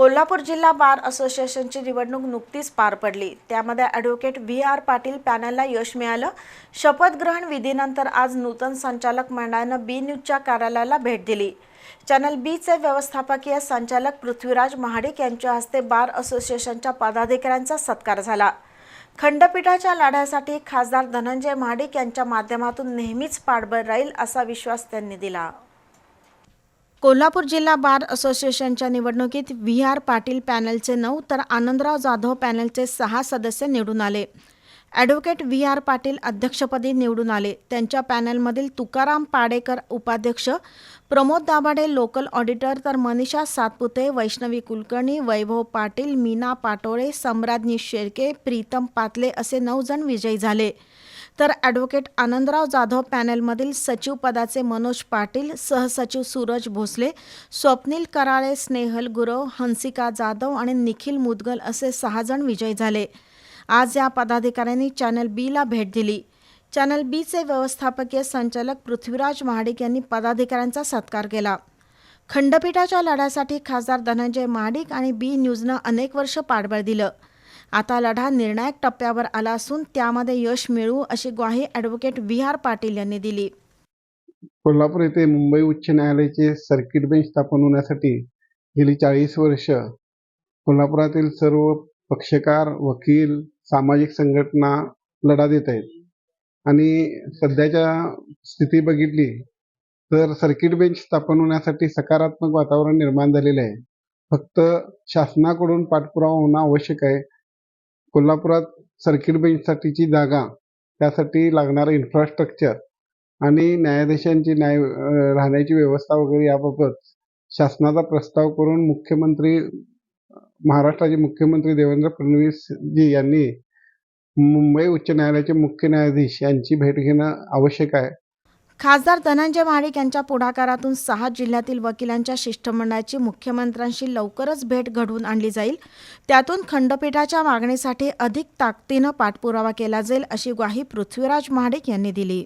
कोल्हापूर जिल्हा बार असोसिएशनची निवडणूक नुकतीच पार पडली. त्यामध्ये ॲडव्होकेट व्ही. आर. पाटील पॅनलला यश मिळालं. शपथग्रहण विधीनंतर आज नूतन संचालक मंडळानं बी न्यूजच्या कार्यालयाला भेट दिली. चॅनल बीचे व्यवस्थापकीय संचालक पृथ्वीराज महाडिक यांच्या हस्ते बार असोसिएशनच्या पदाधिकाऱ्यांचा सत्कार झाला. खंडपीठाच्या लढ्यासाठी खासदार धनंजय महाडिक यांच्या माध्यमातून नेहमीच पाठबळ राहील असा विश्वास त्यांनी दिला. कोल्हापूर जिल्हा बार असोसिएशनच्या निवडणुकीत व्ही आर पाटील पॅनलचे नऊ तर आनंदराव जाधव पॅनलचे सहा सदस्य निवडून आले. ॲडव्होकेट व्ही आर पाटील अध्यक्षपदी निवडून आले. त्यांच्या पॅनलमधील तुकाराम पाडेकर उपाध्यक्ष प्रमोद दाभाडे लोकल ऑडिटर तर मनीषा सातपुते वैष्णवी कुलकर्णी वैभव पाटील मीना पाटोळे सम्राज्ञी शेळके प्रीतम पातले असे नऊ जण विजयी झाले. तर ॲडव्होकेट आनंदराव जाधव पॅनलमधील सचिव पदाचे मनोज पाटील सहसचिव सूरज भोसले स्वप्नील कराळे स्नेहल गुरव हंसिका जाधव आणि निखिल मुदगल असे सहा जण विजयी झाले. आज या पदाधिकाऱ्यांनी चॅनल बीला भेट दिली. चॅनल बीचे व्यवस्थापकीय संचालक पृथ्वीराज महाडिक यांनी पदाधिकाऱ्यांचा सत्कार केला. खंडपीठाच्या लढ्यासाठी खासदार धनंजय महाडिक आणि बी न्यूजनं अनेक वर्ष पाठबळ दिलं. आता लढा निर्णायक टप्प्यावर आला असून त्यामध्ये यश मिळवू अशी ग्वाही ॲडव्होकेट व्ही आर पाटील यांनी दिली. कोल्हापूर येथे मुंबई उच्च न्यायालयाचे सर्किट बेंच स्थापन होण्यासाठी गेली चाळीस वर्ष कोल्हापुरातील सर्व पक्षकार वकील सामाजिक संघटना लढा देत आहेत. आणि सध्याच्या स्थिती बघितली तर सर्किट बेंच स्थापन होण्यासाठी सकारात्मक वातावरण निर्माण झालेले आहे. फक्त शासनाकडून पाठपुरावा होणं आवश्यक आहे. कोल्हापुरात सर्किट बेंचसाठीची जागा त्यासाठी लागणारं इन्फ्रास्ट्रक्चर आणि न्यायाधीशांची न्याय राहण्याची व्यवस्था वगैरे याबाबत शासनाचा प्रस्ताव करून मुख्यमंत्री महाराष्ट्राचे मुख्यमंत्री देवेंद्र फडणवीस जी यांनी मुंबई उच्च न्यायालयाचे मुख्य न्यायाधीश यांची भेट घेणं आवश्यक आहे. खासदार धनंजय महाडिक यांच्या पुढाकारातून सहा जिल्ह्यातील वकिलांच्या शिष्टमंडळाची मुख्यमंत्र्यांशी लवकरच भेट घडवून आणली जाईल. त्यातून खंडपीठाच्या मागणीसाठी अधिक ताकदीनं पाठपुरावा केला जाईल अशी ग्वाही पृथ्वीराज महाडिक यांनी दिली.